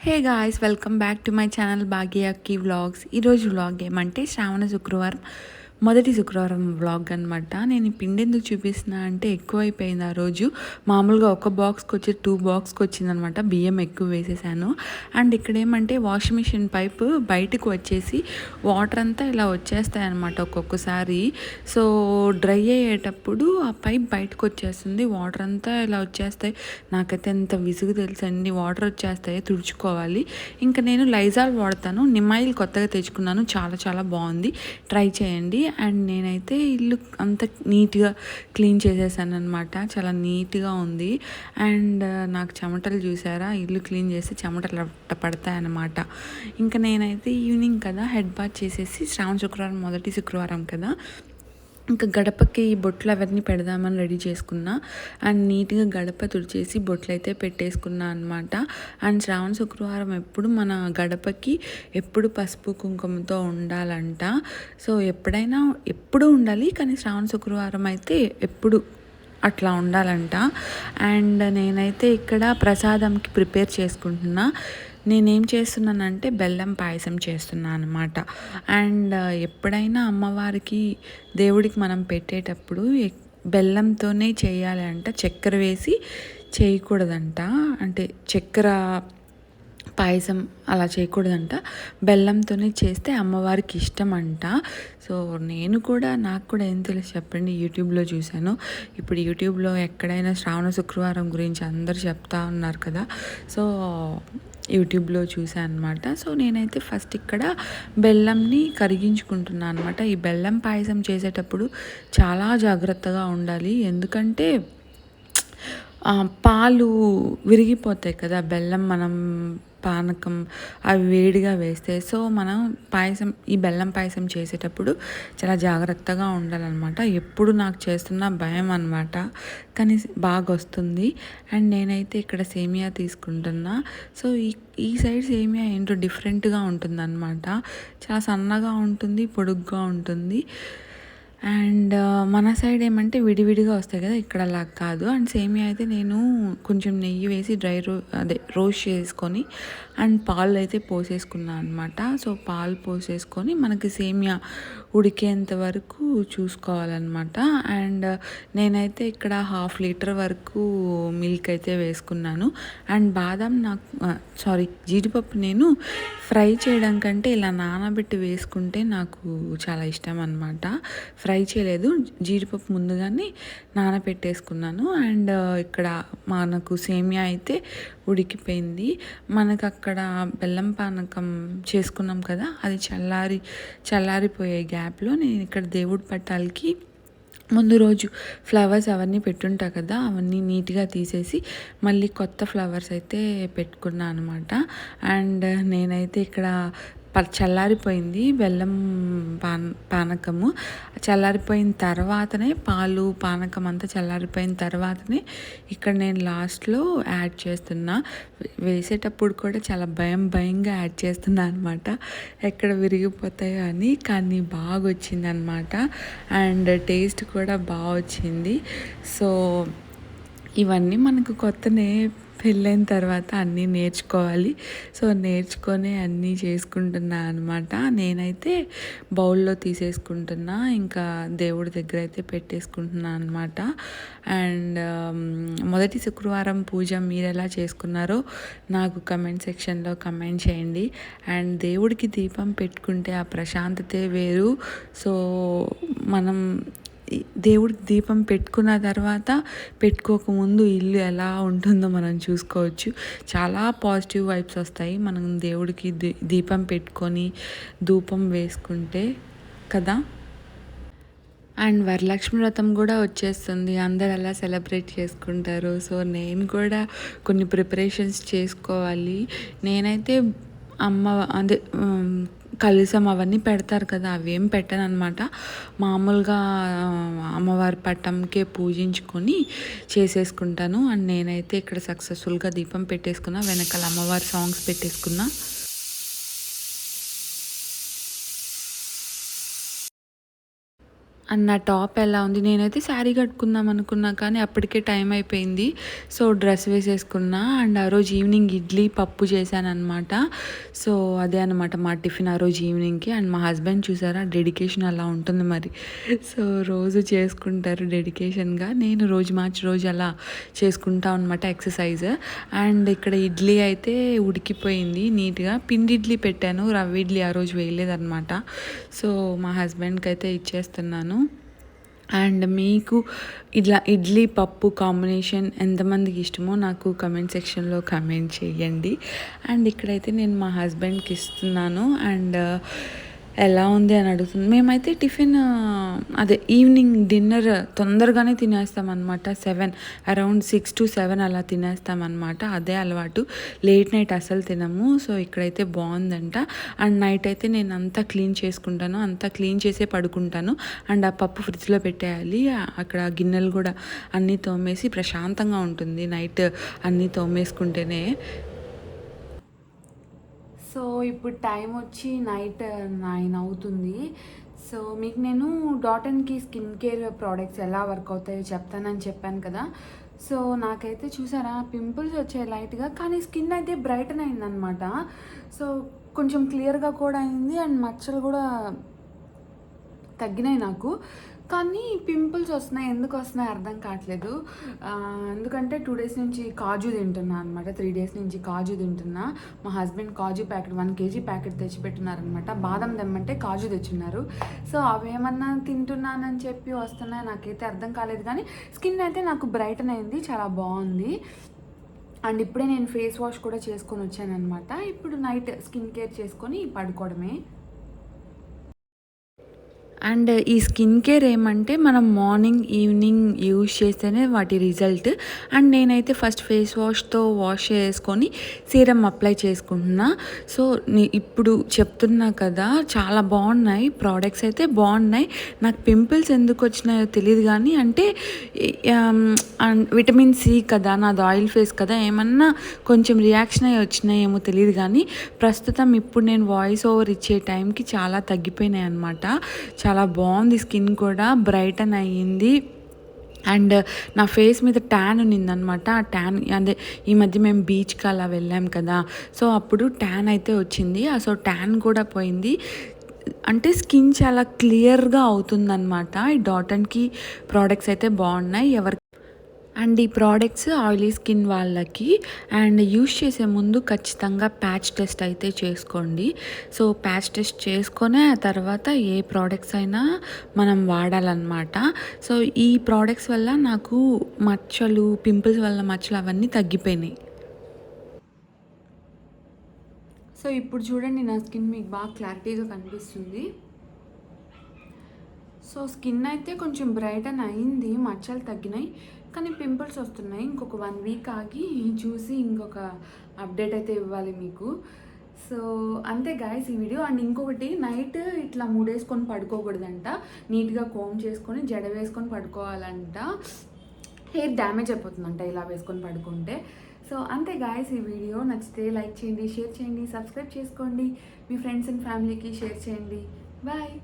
Hey guys welcome back to my channel Bhagya Akki vlogs ఈరోజు vlog ఏమంటే శ్రావణ శుక్రవారం. మొదటి శుక్రవారం వ్లాగ్ అనమాట నేను పిండి ఎందుకు చూపిస్తున్నా అంటే ఎక్కువైపోయింది ఆ రోజు. మామూలుగా ఒక బాక్స్కి వచ్చి టూ బాక్స్కి వచ్చిందనమాట బియ్యం ఎక్కువ వేసేసాను. అండ్ ఇక్కడ ఏమంటే వాషింగ్ మిషన్ పైప్ బయటకు వచ్చేసి వాటర్ అంతా ఇలా వచ్చేస్తాయి అనమాట ఒక్కొక్కసారి. సో డ్రై అయ్యేటప్పుడు ఆ పైప్ బయటకు వచ్చేస్తుంది. వాటర్ అంతా ఇలా వచ్చేస్తాయి. నాకైతే ఎంత విసుగు తెలుసు అన్ని వాటర్ వచ్చేస్తాయి తుడుచుకోవాలి. ఇంకా నేను లైజాల్ వాడతాను. నిమ్మాయిల్ కొత్తగా తెచ్చుకున్నాను. చాలా చాలా బాగుంది. ట్రై చేయండి. అండ్ నేనైతే ఇల్లు అంత నీట్గా క్లీన్ చేసేసాను అనమాట చాలా నీట్గా ఉంది. అండ్ నాకు చెమటలు చూసారా? ఇల్లు క్లీన్ చేసి చెమటలు పడతాయి అన్నమాట ఇంకా నేనైతే ఈవినింగ్ కదా హెడ్ బాత్ చేసేసి శ్రావణ శుక్రవారం మొదటి శుక్రవారం కదా ఇంకా గడపకి బొట్లు అవన్నీ పెడదామని రెడీ చేసుకున్నా. అండ్ నీట్గా గడప తుడిచేసి బొట్లు అయితే పెట్టేసుకున్నా అనమాట అండ్ శ్రావణ శుక్రవారం ఎప్పుడు మన గడపకి ఎప్పుడు పసుపు కుంకుమతో ఉండాలంట. సో ఎప్పుడైనా ఎప్పుడు ఉండాలి కానీ శ్రావణ శుక్రవారం అయితే ఎప్పుడు అట్లా ఉండాలంట. అండ్ నేనైతే ఇక్కడ ప్రసాదంకి ప్రిపేర్ చేసుకుంటున్నా. నేనేం చేస్తున్నానంటే బెల్లం పాయసం చేస్తున్నాను అనమాట అండ్ ఎప్పుడైనా అమ్మవారికి దేవుడికి మనం పెట్టేటప్పుడు బెల్లంతోనే చేయాలి అంట చక్కెర వేసి చేయకూడదంట. అంటే చక్కెర పాయసం అలా చేయకూడదంట. బెల్లంతోనే చేస్తే అమ్మవారికి ఇష్టం అంట. సో నేను కూడా నాకు కూడా ఏం తెలుసు చెప్పండి యూట్యూబ్లో చూశాను. ఇప్పుడు యూట్యూబ్లో ఎక్కడైనా శ్రావణ శుక్రవారం గురించి అందరు చెప్తా ఉన్నారు కదా. సో యూట్యూబ్లో చూసాను అనమాట సో నేనైతే ఫస్ట్ ఇక్కడ బెల్లంని కరిగించుకుంటున్నాను అనమాట ఈ బెల్లం పాయసం చేసేటప్పుడు చాలా జాగ్రత్తగా ఉండాలి. ఎందుకంటే పాలు విరిగిపోతాయి కదా బెల్లం మనం పానకం అవి వేడిగా వేస్తే సో మనం పాయసం ఈ బెల్లం పాయసం చేసేటప్పుడు చాలా జాగ్రత్తగా ఉండాలన్నమాట. ఎప్పుడు నాకు చేస్తున్న భయం అనమాట కానీ బాగా వస్తుంది అండ్ నేనైతే ఇక్కడ సేమియా తీసుకుంటున్నా. సో ఈ ఈ సైడ్ సేమియా ఏంటో డిఫరెంట్గా ఉంటుందన్నమాట. చాలా సన్నగా ఉంటుంది పొడుగ్గా ఉంటుంది. అండ్ మన సైడ్ ఏమంటే విడివిడిగా వస్తాయి కదా ఇక్కడ అలా కాదు. అండ్ సేమియా అయితే నేను కొంచెం నెయ్యి వేసి డ్రై రో అదే రోస్ట్ చేసుకొని అండ్ పాలు అయితే పోసేసుకున్నాను అనమాట సో పాలు పోసేసుకొని మనకి సేమియా ఉడికేంత వరకు చూసుకోవాలన్నమాట. అండ్ నేనైతే ఇక్కడ హాఫ్ లీటర్ వరకు మిల్క్ అయితే వేసుకున్నాను. అండ్ బాదం నాకు సారీ జీడిపప్పు నేను ఫ్రై చేయడం కంటే ఇలా నానబెట్టి వేసుకుంటే నాకు చాలా ఇష్టం అనమాట ఫ్రై చేయలేదు. జీడిపప్పు ముందుగానే నానబెట్టేసుకున్నాను అండ్ uh, ఇక్కడ మనకు సేమియా అయితే ఉడికిపోయింది. మనకు అక్కడ బెల్లం పానకం చేసుకున్నాం కదా అది చల్లారి చల్లారిపోయే గ్యాప్లో నేను ఇక్కడ దేవుడి పట్టాలకి ముందు రోజు ఫ్లవర్స్ అవన్నీ పెట్టుంటా కదా అవన్నీ నీట్గా తీసేసి మళ్ళీ కొత్త ఫ్లవర్స్ అయితే పెట్టుకున్నాను అనమాట అండ్ నేనైతే ఇక్కడ చల్లారిపోయింది బెల్లం పాన పానకము. చల్లారిపోయిన తర్వాతనే పాలు పానకం అంతా చల్లారిపోయిన తర్వాతనే ఇక్కడ నేను లాస్ట్లో యాడ్ చేస్తున్నా. వేసేటప్పుడు కూడా చాలా భయం భయంగా యాడ్ చేస్తున్నా అనమాట ఎక్కడ విరిగిపోతాయో అని కానీ బాగా వచ్చింది అనమాట అండ్ టేస్ట్ కూడా బాగా వచ్చింది సో ఇవన్నీ మనకు కొత్తనే పెళ్ళైన తర్వాత అన్నీ నేర్చుకోవాలి. సో నేర్చుకొని అన్నీ చేసుకుంటున్నా అనమాట నేనైతే బౌల్లో తీసేసుకుంటున్నా. ఇంకా దేవుడి దగ్గర అయితే పెట్టేసుకుంటున్నా అనమాట అండ్ మొదటి శుక్రవారం పూజ మీరు ఎలా చేసుకున్నారో నాకు కమెంట్ సెక్షన్లో కమెంట్ చేయండి. అండ్ దేవుడికి దీపం పెట్టుకుంటే ఆ ప్రశాంతతే వేరు. సో మనం దేవుడికి దీపం పెట్టుకున్న తర్వాత పెట్టుకోకముందు ఇల్లు ఎలా ఉంటుందో మనం చూసుకోవచ్చు. చాలా పాజిటివ్ వైబ్స్ వస్తాయి. మనం దేవుడికి దీపం పెట్టుకొని ధూపం వేసుకుంటే కదా? అండ్ వరలక్ష్మి వ్రతం కూడా వచ్చేస్తుంది. అందరు అలా సెలబ్రేట్ చేసుకుంటారు. సో నేను కూడా కొన్ని ప్రిపరేషన్స్ చేసుకోవాలి. నేనైతే అమ్మ అదే కలిసం అవన్నీ పెడతారు కదా అవేం పెట్టను అనమాట మామూలుగా అమ్మవారి పట్టంకే పూజించుకొని చేసేసుకుంటాను. అండ్ నేనైతే ఇక్కడ సక్సెస్ఫుల్గా దీపం పెట్టేసుకున్నా వెనకాల అమ్మవారి సాంగ్స్ పెట్టేసుకున్నా. అండ్ నా టాప్ ఎలా ఉంది? నేనైతే శారీ కట్టుకుందాం అనుకున్నా కానీ అప్పటికే టైం అయిపోయింది. సో డ్రెస్ వేసేసుకున్నా అండ్ ఆ రోజు ఈవినింగ్ ఇడ్లీ పప్పు చేశానమాట సో అదే అనమాట మా టిఫిన్ ఆ రోజు ఈవినింగ్కి. అండ్ మా హస్బెండ్ చూసారా? డెడికేషన్ అలా ఉంటుంది మరి. సో రోజు చేసుకుంటారు డెడికేషన్గా. నేను రోజు మార్చి రోజు అలా చేసుకుంటా అనమాట ఎక్సర్సైజ్. అండ్ ఇక్కడ ఇడ్లీ అయితే ఉడికిపోయింది నీట్గా. పిండి ఇడ్లీ పెట్టాను. రవ్వ ఇడ్లీ ఆ రోజు వేయలేదన్నమాట. సో మా హస్బెండ్కి అయితే ఇచ్చేస్తున్నాను. అండ్ మీకు ఇట్లా ఇడ్లీ పప్పు కాంబినేషన్ ఎంతమందికి ఇష్టమో నాకు కమెంట్ సెక్షన్లో కమెంట్ చేయండి. అండ్ ఇక్కడైతే నేను మా హస్బెండ్కి ఇస్తున్నాను. అండ్ ఎలా ఉంది అని అడుగుతుంది మేమైతే టిఫిన్ అదే ఈవినింగ్ డిన్నర్ తొందరగానే తినేస్తామన్నమాట. Seven around six to seven అలా తినేస్తామన్నమాట. అదే అలవాటు. లేట్ నైట్ అసలు తినము. సో ఇక్కడైతే బాగుందంట. అండ్ నైట్ అయితే నేను అంతా క్లీన్ చేసుకుంటాను. అంతా క్లీన్ చేసే పడుకుంటాను. అండ్ ఆ పప్పు ఫ్రిడ్జ్లో పెట్టేయాలి. అక్కడ గిన్నెలు కూడా అన్నీ తోమేసి ప్రశాంతంగా ఉంటుంది. నైట్ అన్నీ తోమేసుకుంటేనే సో ఇప్పుడు టైం వచ్చి నైట్ నైన్ అవుతుంది. సో మీకు నేను డాటన్కి స్కిన్ కేర్ ప్రోడక్ట్స్ ఎలా వర్క్ అవుతాయో చెప్తానని చెప్పాను కదా. సో నాకైతే చూసారా పింపుల్స్ వచ్చాయి లైట్గా కానీ స్కిన్ అయితే బ్రైటన్ అయిందనమాట. సో కొంచెం క్లియర్గా కూడా అయింది అండ్ మచ్చలు కూడా తగ్గినాయి నాకు. కానీ పింపుల్స్ వస్తున్నాయి ఎందుకు వస్తున్నాయి అర్థం కావట్లేదు. ఎందుకంటే టూ డేస్ నుంచి కాజు తింటున్నా అనమాట త్రీ డేస్ నుంచి కాజు తింటున్నా. మా హస్బెండ్ కాజు ప్యాకెట్ వన్ కేజీ ప్యాకెట్ తెచ్చిపెట్టున్నారనమాట బాదం తెమ్మంటే కాజు తెచ్చున్నారు సో అవేమన్నా తింటున్నానని చెప్పి వస్తున్నాయి నాకైతే అర్థం కాలేదు. కానీ స్కిన్ అయితే నాకు బ్రైటన్ అయింది చాలా బాగుంది. అండ్ ఇప్పుడే నేను ఫేస్ వాష్ కూడా చేసుకొని వచ్చానమాట ఇప్పుడు నైట్ స్కిన్ కేర్ చేసుకొని పడుకోవడమే. అండ్ ఈ స్కిన్ కేర్ ఏమంటే మనం మార్నింగ్ ఈవినింగ్ యూజ్ చేస్తేనే వాటి రిజల్ట్. అండ్ నేనైతే ఫస్ట్ ఫేస్ వాష్తో వాష్ చేసుకొని సీరం అప్లై చేసుకుంటున్నా. సో ఇప్పుడు చెప్తున్నా కదా చాలా బాగున్నాయి ప్రోడక్ట్స్ అయితే బాగున్నాయి. నాకు పింపుల్స్ ఎందుకు వచ్చినాయో తెలియదు కానీ అంటే అండ్ విటమిన్ సి కదా నాది ఆయిల్ ఫేస్ కదా ఏమన్నా కొంచెం రియాక్షన్ అయ్యి వచ్చినాయేమో తెలియదు కానీ ప్రస్తుతం ఇప్పుడు నేను వాయిస్ ఓవర్ ఇచ్చే టైంకి చాలా తగ్గిపోయినాయి అనమాట చాలా బాగుంది. స్కిన్ కూడా బ్రైటన్ అయ్యింది. అండ్ నా ఫేస్ మీద ట్యాన్ ఉన్నిందనమాట. ఆ ట్యాన్ అదే ఈ మధ్య మేము బీచ్కి అలా వెళ్ళాం కదా. సో అప్పుడు ట్యాన్ అయితే వచ్చింది. ఆ సో ట్యాన్ కూడా పోయింది. అంటే స్కిన్ చాలా క్లియర్గా అవుతుందన్నమాట ఈ డాటన్కి ప్రోడక్ట్స్ అయితే బాగున్నాయి. ఎవరికి అండ్ ఈ ప్రోడక్ట్స్ ఆయిలీ స్కిన్ వాళ్ళకి అండ్ యూస్ చేసే ముందు ఖచ్చితంగా ప్యాచ్ టెస్ట్ అయితే చేసుకోండి. సో ప్యాచ్ టెస్ట్ చేసుకునే ఆ తర్వాత ఏ ప్రోడక్ట్స్ అయినా మనం వాడాలన్నమాట. సో ఈ ప్రోడక్ట్స్ వల్ల నాకు మచ్చలు పింపుల్స్ వల్ల మచ్చలు అవన్నీ తగ్గిపోయినాయి. సో ఇప్పుడు చూడండి నా స్కిన్ మీకు బాగా క్లారిటీగా కనిపిస్తుంది. సో స్కిన్ అయితే కొంచెం బ్రైట్ అని అయింది మచ్చలు తగ్గినాయి కానీ పింపుల్స్ వస్తున్నాయి. ఇంకొక వన్ వీక్ ఆగి చూసి ఇంకొక అప్డేట్ అయితే ఇవ్వాలి మీకు. సో అంతే గాయస్ ఈ వీడియో అండ్ ఇంకొకటి నైట్ ఇట్లా మూడేసుకొని పడుకోకూడదంట. నీట్గా కోమ్ చేసుకొని జడ వేసుకొని పడుకోవాలంట. హెయిర్ డ్యామేజ్ అయిపోతుందంట ఇలా వేసుకొని పడుకుంటే. సో అంతే గాయస్ ఈ వీడియో నచ్చితే లైక్ చేయండి షేర్ చేయండి సబ్స్క్రైబ్ చేసుకోండి. మీ ఫ్రెండ్స్ అండ్ ఫ్యామిలీకి షేర్ చేయండి. బాయ్